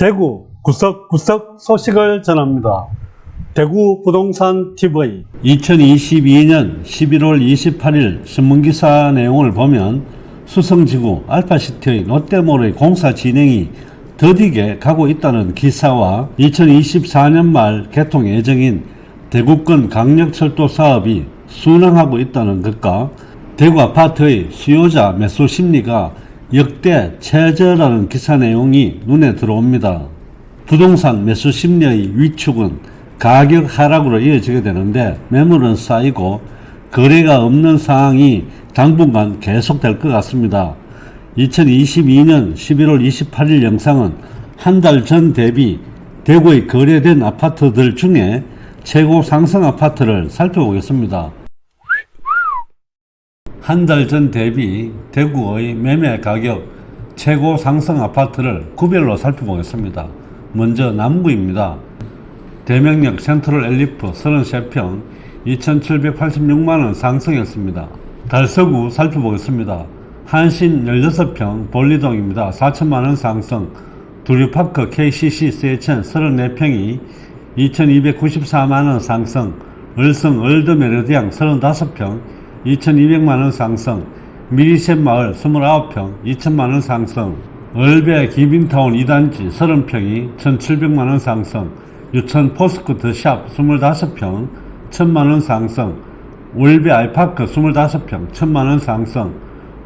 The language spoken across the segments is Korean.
대구 구석구석 소식을 전합니다. 대구 부동산 TV 2022년 11월 28일 신문기사 내용을 보면 수성지구 알파시티의 롯데몰의 공사 진행이 더디게 가고 있다는 기사와 2024년 말 개통 예정인 대구권 강력철도 사업이 순항하고 있다는 것과 대구 아파트의 수요자 매수 심리가 역대 최저라는 기사 내용이 눈에 들어옵니다. 부동산 매수 심리의 위축은 가격 하락으로 이어지게 되는데 매물은 쌓이고 거래가 없는 상황이 당분간 계속될 것 같습니다. 2022년 11월 28일 영상은 한 달 전 대비 대구에 거래된 아파트들 중에 최고 상승 아파트를 살펴보겠습니다. 한 달 전 대비 대구의 매매 가격 최고 상승 아파트를 구별로 살펴보겠습니다. 먼저 남구입니다. 대명역 센트럴 엘리프 33평 2,786만원 상승했습니다. 달서구 살펴보겠습니다. 한신 16평 볼리동입니다. 4천만원 상승. 두류파크 KCC 세천 34평이 2,294만원 상승. 을성 얼드 메르디앙 35평 2,200만원 상승. 미리셋 마을 29평 2천만원 상승. 얼베 기빈타운 2단지 30평이 1,700만원 상승. 유천 포스코 더샵 25평 1천만원 상승. 월베 알파크 25평 1천만원 상승.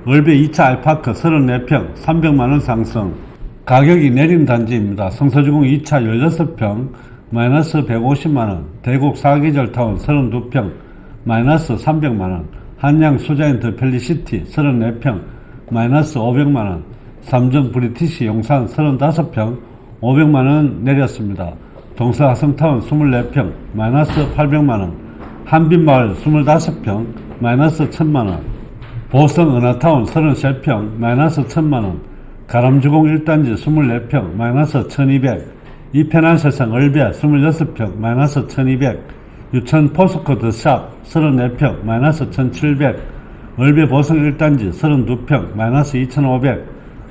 월베 2차 알파크 34평 300만원 상승. 가격이 내린 단지입니다. 성서주공 2차 16평 마이너스 150만원. 대곡 사계절 타운 32평 마이너스 300만원. 한양 수자인터 펠리시티 34평 마이너스 500만원. 삼성 브리티시 용산 35평 500만원 내렸습니다. 동서하성타운 24평 마이너스 800만원. 한빈마을 25평 마이너스 1000만원. 보성 은하타운 33평 마이너스 1000만원. 가람주공 1단지 24평 마이너스 1200. 이편한 세상 얼베 26평 마이너스 1200. 유천 포스코 더샵 34평 마이너스 1700. 얼베 보성 1단지 32평 마이너스 2500.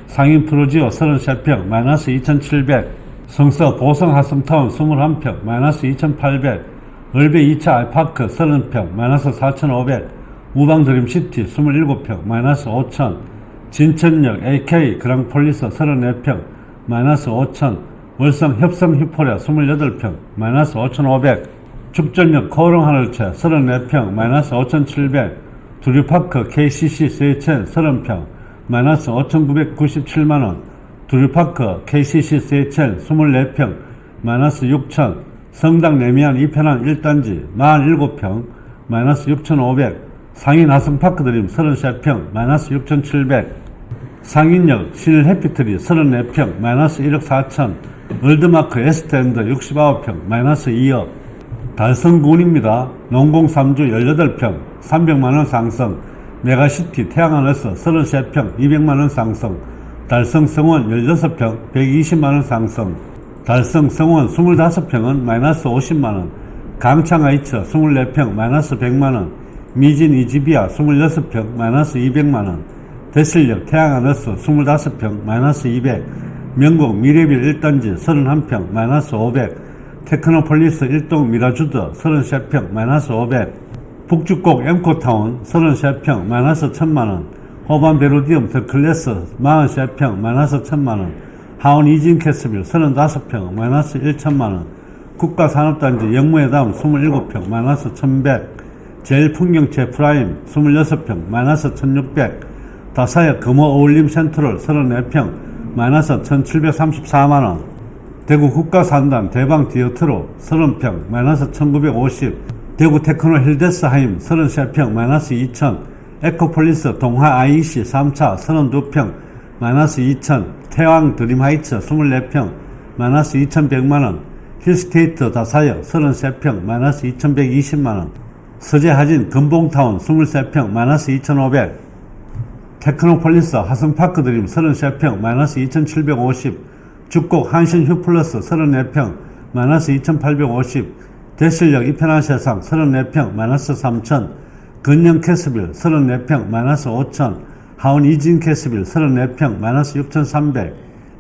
상인 프로지오 33평 마이너스 2700. 성서 보성 하성타운 21평 마이너스 2800. 얼베 2차 알파크 30평 마이너스 4500. 우방 드림시티 27평 마이너스 5000. 진천역 AK 그랑폴리스 34평 마이너스 5000. 월성 협성 휴포레 28평 마이너스 5500. 축전역 코롱 하늘채 34평 마이너스 5700. 두류파크 KCC 세첸 30평 마이너스 5,997만원. 두류파크 KCC 세첸 24평 마이너스 6천. 성당 내미안 이편한 1단지 47평 마이너스 6,500. 상인 하성파크 드림 33평 마이너스 6,700. 상인역 신일 해피트리 34평 마이너스 1억 4천. 월드마크 에스탠드 69평 마이너스 2억. 달성군입니다. 농공 3주 18평 300만원 상승. 메가시티 태양하늘서 33평 200만원 상승. 달성 성원 16평 120만원 상승. 달성 성원 25평은 마이너스 50만원. 강창아이처 24평 마이너스 100만원. 미진 이지비아 26평 마이너스 200만원. 대실역 태양하늘서 25평 마이너스 200. 명곡 미래빌 1단지 31평 마이너스 500. 테크노폴리스 1동 미라주드 33평 마이너스 500. 북주곡 엠코타운 33평 마이너스 1000만원. 호반 베루디움 더 클래스 43평 마이너스 1000만원. 하원 이진 캐스빌 35평 마이너스 1천만원. 국가산업단지 영무회담 27평 마이너스 1100. 제일풍경채 프라임 26평 마이너스 1600. 다사역 금호 어울림 센트럴 34평 마이너스 1734만원. 대구 국가산단 대방 디어트로 30평 마이너스 1950. 대구 테크노 힐데스 하임 33평 마이너스 2000. 에코폴리스 동하 IEC 3차 32평 마이너스 2000. 태왕 드림하이츠 24평 마이너스 2100만원. 힐스테이트 다사역 33평 마이너스 2120만원. 서재하진 금봉타운 23평 마이너스 2500. 테크노폴리스 하성파크 드림 33평 마이너스 2750. 죽곡 한신 휴플러스 34평 마이너스 2850. 대실역 이편한 세상 34평 마이너스 3000. 근영 캐스빌 34평 마이너스 5000. 하원 이진 캐스빌 34평 마이너스 6300.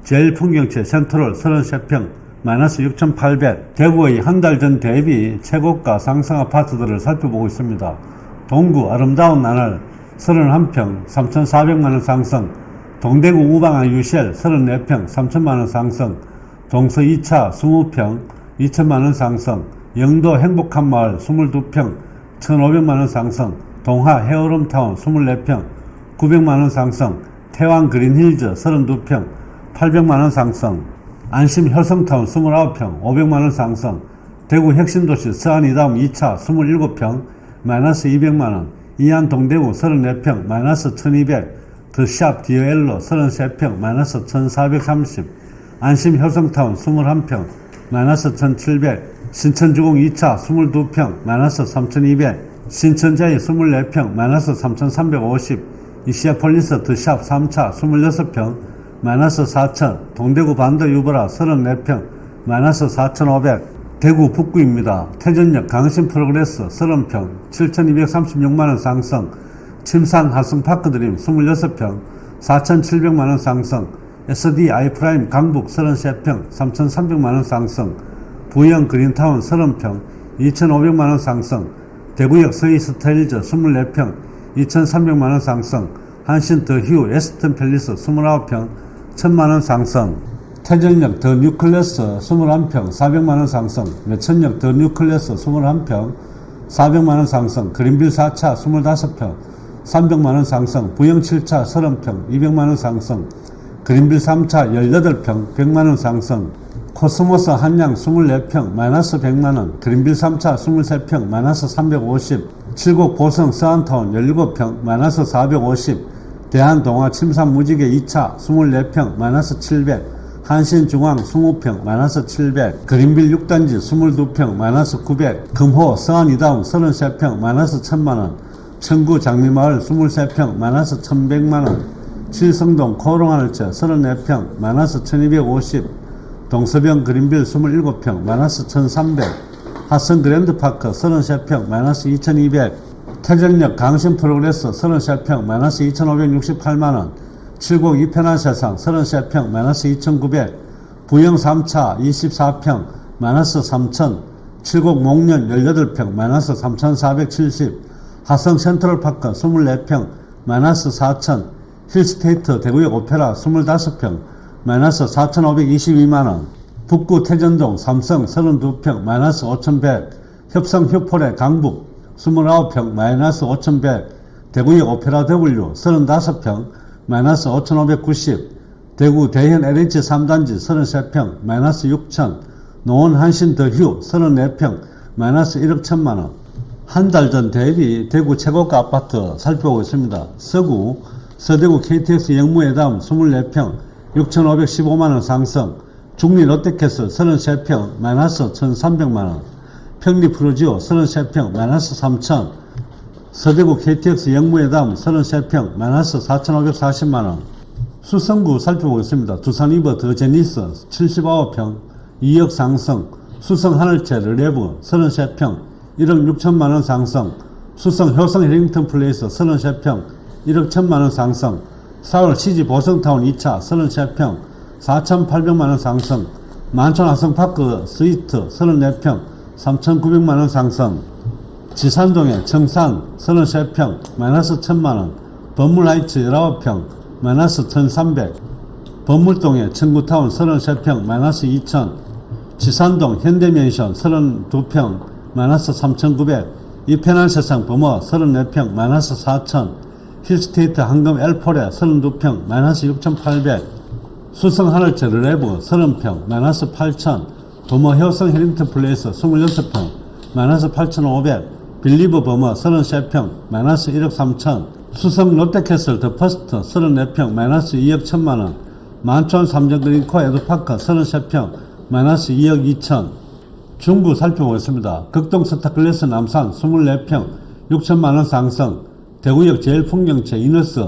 제일 풍경채 센트럴 33평 마이너스 6,800 대구의 한 달 전 대비 최고가 상승 아파트들을 살펴보고 있습니다. 동구 아름다운 나날 31평 3,400만원 상승 동대구 우방아 유셀 34평 3천만원 상승 동서 2차 20평 2천만원 상승 영도 행복한 마을 22평 1,500만원 상승 동하 헤어룸타운 24평 900만원 상승 태왕 그린힐즈 32평 800만원 상승 안심 효성타운 29평 500만원 상승 대구 핵심도시 서안이다움 2차 27평 마이너스 200만원 이안 동대구 34평 마이너스 1200 더샵 디어엘로 33평 마이너스 1430 안심 효성타운 21평 마이너스 1700 신천주공 2차 22평 마이너스 3200 신천자이 24평 마이너스 3350 이시아폴리스 더샵 3차 26평 마이너스 4000 동대구 반도 유보라 34평 마이너스 4500 대구 북구입니다. 태전역 강신 프로그레스 30평 7236만원 상승 침산 하승 파크 드림 26평 4700만원 상승 SD 아이프라임 강북 33평 3300만원 상승 부영 그린타운 30평 2500만원 상승 대구역 서이스타일즈 24평 2300만원 상승 한신 더 휴 에스턴 팰리스 29평 1000만원 상승 태전역 더 뉴클래스 21평 400만원 상승 외천역 더 뉴클래스 21평 400만원 상승 그린빌 4차 25평 300만 원 상승 부영 7차 30평 200만 원 상승 그린빌 3차 18평 100만 원 상승 코스모스 한양 24평 마이너스 100만 원 그린빌 3차 23평 마이너스 350 칠곡 보성 서안타운 17평 마이너스 450 대한동아 침산 무지개 2차 24평 마이너스 700 한신중앙 20평 마이너스 700 그린빌 6단지 22평 마이너스 900 금호 서안이다운 33평 마이너스 1000만원 청구 장미마을 23평 마이너스 1100만원 칠성동 코롱하늘채 34평 마이너스 1250 동서병 그린빌 27평 마이너스 1300 하성 그랜드파크 33평 마이너스 2200 태전역 강신 프로그레스 33평 마이너스 2568만원 칠곡 이편한 세상 33평 마이너스 2900 부영 3차 24평 마이너스 3000 칠곡 목련 18평 마이너스 3470 하성 센트럴파크 24평 마이너스 4000 힐스테이트 대구역 오페라 25평 마이너스 4522만원 북구 태전동 삼성 32평 마이너스 5100 협성 휴포레 강북 29평 마이너스 5100 대구역 오페라 W 35평 마이너스 5590 대구 대현 LH 3단지 33평 마이너스 6000 노원 한신 더휴 34평 마이너스 1억 1000만원 한 달 전 대비 대구 최고가 아파트 살펴보고 있습니다. 서구 서대구 KTX 영무회담 24평 6,515만원 상승 중리 롯데캐슬 33평 마이너스 1,300만원 평리 프로지오 33평 마이너스 3,000 서대구 KTX 영무회담 33평 마이너스 4,540만원 수성구 살펴보겠습니다. 두산 이버 더 제니스 79평 2억 상승 수성 하늘채 르레브 33평 1억 6천만 원 상승 수성 효성 해링턴 플레이스 33평 1억 1천만 원 상승 서울 시지 보성타운 2차 33평 4,800만 원 상승 만촌 화성파크 스위트 34평 3,900만 원 상승 지산동의 청산 33평 마이너스 1000만원 범물하이츠 19평 마이너스 1300 범물동의 청구타운 33평 마이너스 2000 지산동 현대맨션 32평 마이너스 3900 이 편한 세상 범어 34평 마이너스 4000 힐스테이트 한금 엘포레 32평 마이너스 6800 수성 하늘채 르레브 30평 마이너스 8000 범어 효성 해링턴 플레이스 26평 마이너스 8500 빌리브 범어 33평 마이너스 1억 3천 수성 롯데캐슬 더 퍼스트 34평 마이너스 2억 1천만원 만촌 삼정 그린코 에드파크 33평 마이너스 2억 2천 중구 살펴보겠습니다. 극동 스타클래스 남산 24평 6천만원 상승 대구역 제일 풍경채 이너스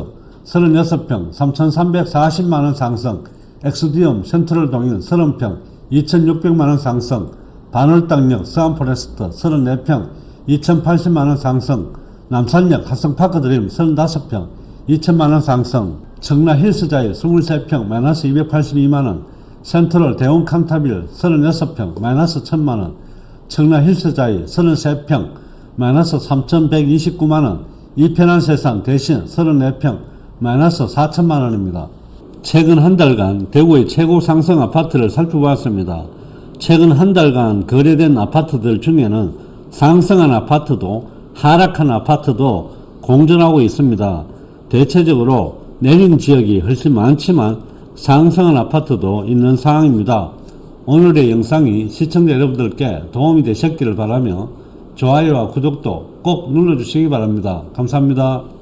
36평 3,340만원 상승 엑스디움 센트럴 동인 30평 2,600만원 상승 반월당역 서안포레스트 34평 2,080만원 상승 남산역 하성파크 드림 35평 2천만원 상승 청라 힐스자이 23평 마이너스 282만원, 센트럴 대원 칸타빌 36평 마이너스 1000만원, 청라 힐스자이 33평 마이너스 3129만원, 이 편한 세상 대신 34평 마이너스 4천만원입니다. 최근 한 달간 대구의 최고 상승 아파트를 살펴보았습니다. 최근 한 달간 거래된 아파트들 중에는 상승한 아파트도 하락한 아파트도 공존하고 있습니다. 대체적으로 내린 지역이 훨씬 많지만 상승한 아파트도 있는 상황입니다. 오늘의 영상이 시청자 여러분들께 도움이 되셨기를 바라며 좋아요와 구독도 꼭 눌러주시기 바랍니다. 감사합니다.